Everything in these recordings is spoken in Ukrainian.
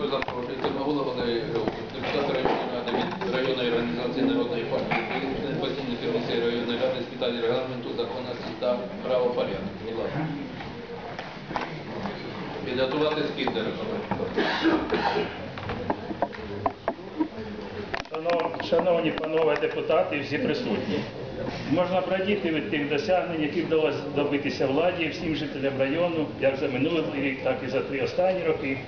Дякую за запрошується голови депутата районної ради від районної організації Народної партії України, постійної районної ради з питань регламенту, законності та правопорядку. Будь ласка. Підготувати. Шанов- Шановні панове депутати, всі присутні, можна брадіти від тих досягнень, які вдалося добитися владі всім жителям району, як за минулий рік, так і за три останні роки.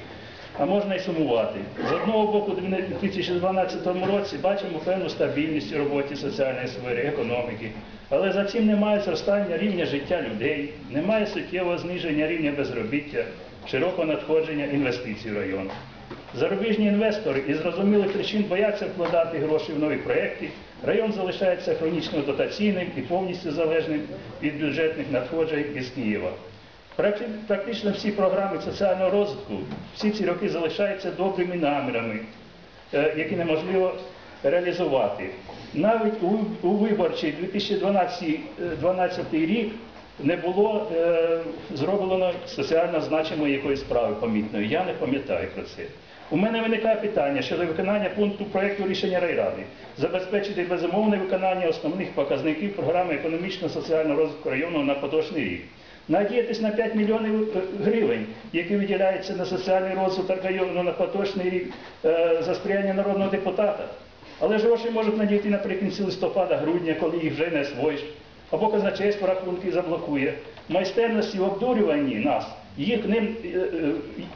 А можна й сумувати. З одного боку, у 2012 році бачимо певну стабільність у роботі соціальної сфери, економіки. Але за цим немає зростання рівня життя людей, немає суттєвого зниження рівня безробіття, широкого надходження інвестицій в район. Зарубіжні інвестори із зрозумілих причин бояться вкладати гроші в нові проекти. Район залишається хронічно дотаційним і повністю залежним від бюджетних надходжень із Києва. Практи- Практично всі програми соціального розвитку всі ці роки залишаються добрими намірами, е, які неможливо реалізувати. Навіть у, виборчий 2012 е, 12 рік не було е, зроблено соціально значимої якоїсь справи помітної. Я не пам'ятаю про це. У мене виникає питання щодо виконання пункту проєкту рішення райради забезпечити безумовне виконання основних показників програми економічно-соціального розвитку району на поточний рік. Надіятись на 5 мільйонів е, гривень, які виділяються на соціальний розвиток району на поточний рік е, за сприяння народного депутата. Але ж гроші можуть надійти наприкінці листопада-грудня, коли їх вже не освоїш, або казначейство рахунки заблокує. Майстерності в обдурюванні нас, їх ним, е,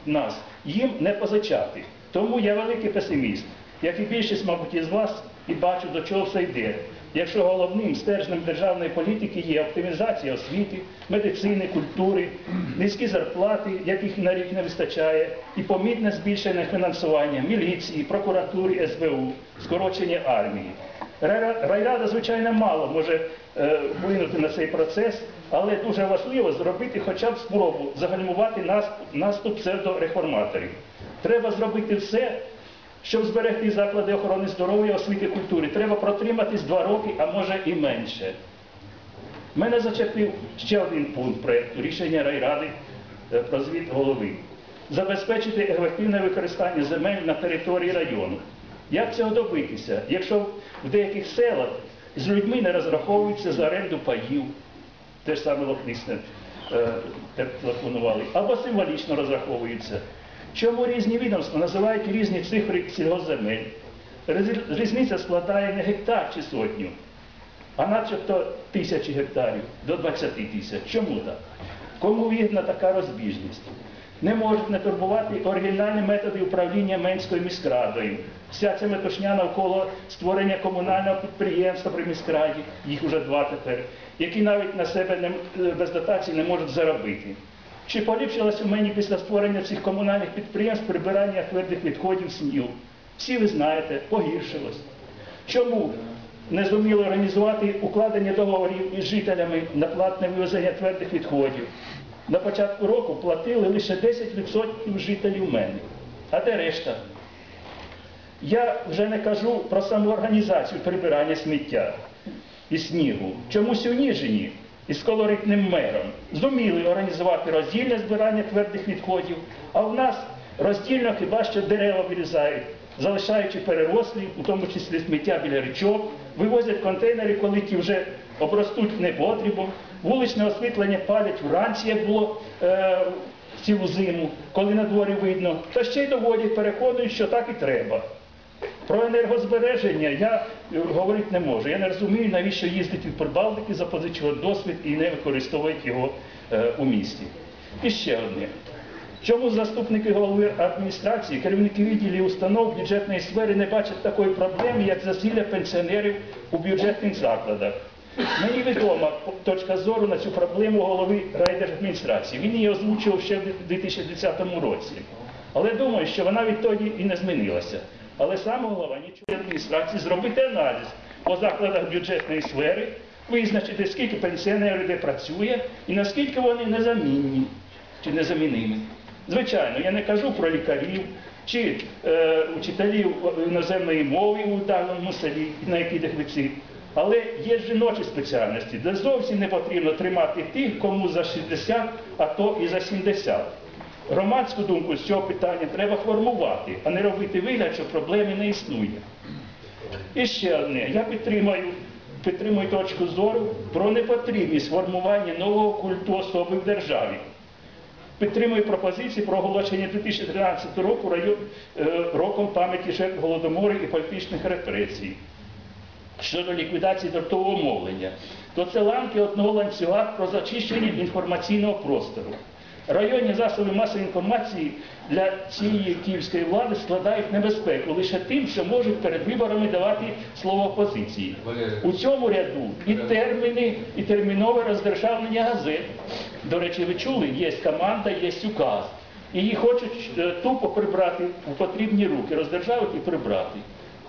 нас, їм не позичати. Тому я великий песиміст, як і більшість, мабуть, із вас, і бачу, до чого все йде. Якщо головним стержнем державної політики є оптимізація освіти, медицини, культури, низькі зарплати, яких на рік не вистачає, і помітне збільшення фінансування міліції, прокуратури, СБУ, скорочення армії. Райрада, звичайно, мало може е, вплинути на цей процес, але дуже важливо зробити хоча б спробу загальмувати наступ псевдореформаторів. Треба зробити все, щоб зберегти заклади охорони здоров'я, освіти культури. Треба протриматись два роки, а може і менше. Мене зачепив ще один пункт проєкту рішення райради е, про звіт голови. Забезпечити ефективне використання земель на території району. Як цього добитися, якщо в деяких селах з людьми не розраховуються за оренду паїв, те ж саме Лохнисне е, телефонували, або символічно розраховуються. Чому різні відомства називають різні цифри сільгоспземель? Різ- Різниця складає не гектар чи сотню, а начебто тисячі гектарів до 20 тисяч. Чому так? Кому вигідна така розбіжність? Не можуть не турбувати оригінальні методи управління Менською міськрадою. Вся ця метушня навколо створення комунального підприємства при міськраді, їх уже два тепер, які навіть на себе не, без дотацій не можуть заробити. Чи поліпшилось у мені після створення цих комунальних підприємств прибирання твердих відходів снігу? Всі ви знаєте, погіршилось. Чому не зуміли організувати укладення договорів із жителями на платне вивезення твердих відходів? На початку року платили лише 10% жителів мене. А де решта? Я вже не кажу про саму організацію прибирання сміття і снігу. Чомусь у Ніжині із колоритним мером зуміли організувати роздільне збирання твердих відходів, а в нас роздільно хіба що дерева вирізають, залишаючи перерослі, у тому числі сміття біля річок, вивозять контейнери, коли ті вже обростуть непотрібом, вуличне освітлення палять вранці, як було е, цілу зиму, коли на дворі видно, та ще й доводять, переконують, що так і треба. Про енергозбереження я е, говорити не можу. Я не розумію, навіщо їздити в Прибалтики, запозичувати досвід і не використовувати його е, у місті. І ще одне. Чому заступники голови адміністрації, керівники відділів установ бюджетної сфери не бачать такої проблеми, як засилля пенсіонерів у бюджетних закладах? Мені відома точка зору на цю проблему голови райдержадміністрації. Він її озвучував ще в 2010 році. Але думаю, що вона відтоді і не змінилася. Але саме голова нічого адміністрації зробити аналіз по закладах бюджетної сфери, визначити, скільки пенсіонерів де працює і наскільки вони незамінні чи незамінимі. Звичайно, я не кажу про лікарів чи е, учителів іноземної мови у даному селі, на який дефіцит. Але є жіночі спеціальності, де зовсім не потрібно тримати тих, кому за 60, а то і за 70. Громадську думку з цього питання треба формувати, а не робити вигляд, що проблеми не існує. І ще одне, я підтримую, підтримую точку зору про непотрібність формування нового культу особи в державі. Підтримую пропозиції про оголошення 2013 року е, роком пам'яті жертв голодомору і політичних репресій. Щодо ліквідації дратового мовлення, то це ланки одного ланцюга про зачищення інформаційного простору. Районні засоби масової інформації для цієї київської влади складають небезпеку лише тим, що можуть перед виборами давати слово опозиції. У цьому ряду і терміни, і термінове роздержавлення газет. До речі, ви чули, є команда, є указ. І її хочуть е, тупо прибрати у потрібні руки, роздержавити і прибрати.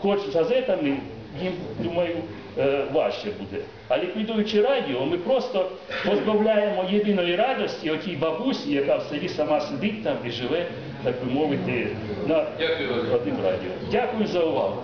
Хоч з газетами їм, думаю, е, важче буде. А ліквідуючи радіо, ми просто позбавляємо єдиної радості отій бабусі, яка в селі сама сидить там і живе, так би мовити, на одним радіо. Дякую за увагу.